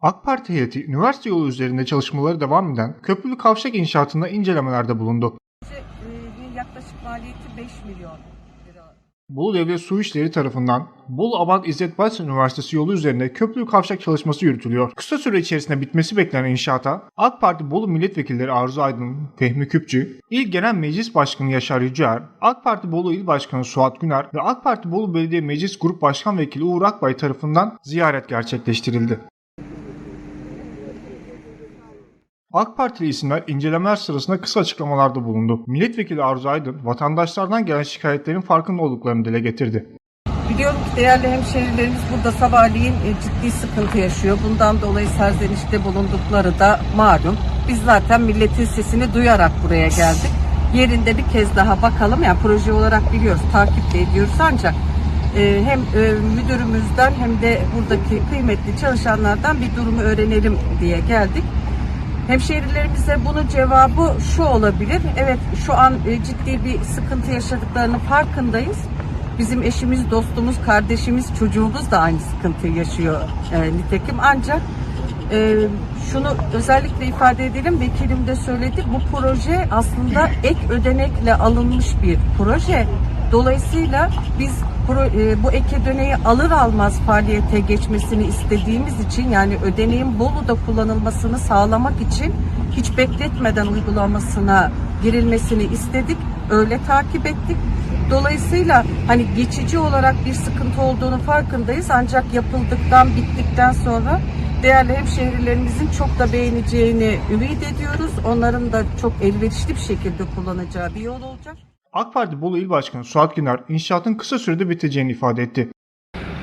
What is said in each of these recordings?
AK Parti heyeti üniversite yolu üzerinde çalışmaları devam eden köprülü kavşak inşaatında incelemelerde bulundu. Ee, yaklaşık maliyeti 5 milyon. Bolu Devlet Su İşleri tarafından Bolu Abant İzzet Baysal Üniversitesi yolu üzerinde köprülü kavşak çalışması yürütülüyor. Kısa süre içerisinde bitmesi beklenen inşaata AK Parti Bolu Milletvekilleri Arzu Aydın, Fehmi Küpçü, İl Genel Meclis Başkanı Yaşar Yücel, AK Parti Bolu İl Başkanı Suat Güner ve AK Parti Bolu Belediye Meclis Grup Başkan Vekili Uğur Akbay tarafından ziyaret gerçekleştirildi. AK Partili isimler incelemeler sırasında kısa açıklamalarda bulundu. Milletvekili Arzu Aydın, vatandaşlardan gelen şikayetlerin farkında olduklarını dile getirdi. Biliyorum ki değerli hemşehrilerimiz burada sabahleyin e, ciddi sıkıntı yaşıyor. Bundan dolayı serzenişte bulundukları da malum. Biz zaten milletin sesini duyarak buraya geldik. Yerinde bir kez daha bakalım. Yani proje olarak biliyoruz, takip ediyoruz ancak e, hem e, müdürümüzden hem de buradaki kıymetli çalışanlardan bir durumu öğrenelim diye geldik. Hemşehrilerimize bunun cevabı şu olabilir. Evet şu an e, ciddi bir sıkıntı yaşadıklarının farkındayız. Bizim eşimiz, dostumuz, kardeşimiz, çocuğumuz da aynı sıkıntıyı yaşıyor e, nitekim. Ancak e, şunu özellikle ifade edelim, vekilim de söyledi. Bu proje aslında ek ödenekle alınmış bir proje. Dolayısıyla biz bu ek ödeneği alır almaz faaliyete geçmesini istediğimiz için yani ödeneğin Bolu'da kullanılmasını sağlamak için hiç bekletmeden uygulamasına girilmesini istedik. Öyle takip ettik. Dolayısıyla hani geçici olarak bir sıkıntı olduğunu farkındayız ancak yapıldıktan bittikten sonra değerli hemşehrilerimizin çok da beğeneceğini ümit ediyoruz. Onların da çok elverişli bir şekilde kullanacağı bir yol olacak. AK Parti Bolu İl Başkanı Suat Güner inşaatın kısa sürede biteceğini ifade etti.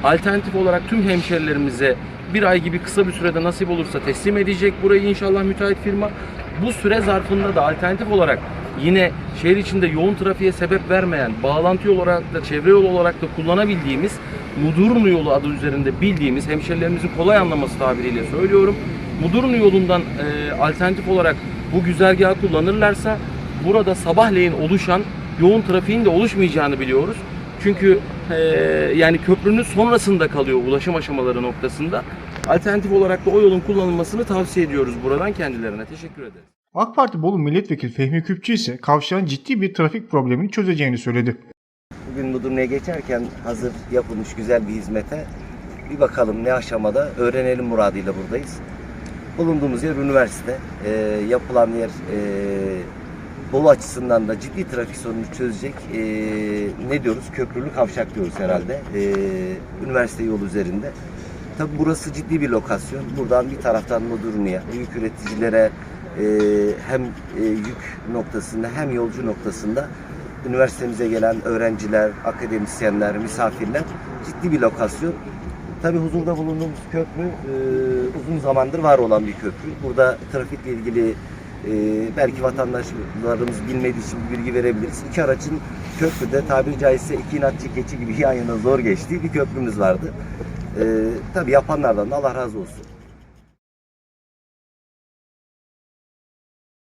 Alternatif olarak tüm hemşerilerimize bir ay gibi kısa bir sürede nasip olursa teslim edecek burayı inşallah müteahhit firma. Bu süre zarfında da alternatif olarak yine şehir içinde yoğun trafiğe sebep vermeyen, bağlantı yol olarak da çevre yolu olarak da kullanabildiğimiz Mudurnu yolu adı üzerinde bildiğimiz hemşerilerimizin kolay anlaması tabiriyle söylüyorum. Mudurnu yolundan e, alternatif olarak bu güzergahı kullanırlarsa burada sabahleyin oluşan yoğun trafiğin de oluşmayacağını biliyoruz. Çünkü e, yani köprünün sonrasında kalıyor ulaşım aşamaları noktasında. Alternatif olarak da o yolun kullanılmasını tavsiye ediyoruz buradan kendilerine. Teşekkür ederiz. AK Parti Bolu Milletvekili Fehmi Küpçü ise kavşağın ciddi bir trafik problemini çözeceğini söyledi. Bugün Mudurnu'ya geçerken hazır yapılmış güzel bir hizmete bir bakalım ne aşamada öğrenelim muradıyla buradayız. Bulunduğumuz yer üniversite. Ee, yapılan yer e, Bolu açısından da ciddi trafik sorununu çözecek e, ne diyoruz? Köprülü kavşak diyoruz herhalde. E, üniversite yolu üzerinde. Tabi burası ciddi bir lokasyon. Buradan bir taraftan Mudurnu'ya, büyük üreticilere e, hem e, yük noktasında hem yolcu noktasında üniversitemize gelen öğrenciler, akademisyenler, misafirler ciddi bir lokasyon. Tabi huzurda bulunduğumuz köprü e, uzun zamandır var olan bir köprü. Burada trafikle ilgili e, belki vatandaşlarımız bilmediği için bir bilgi verebiliriz. İki aracın köprüde tabiri caizse iki inatçı keçi gibi yan yana zor geçtiği bir köprümüz vardı. E, tabi yapanlardan da Allah razı olsun.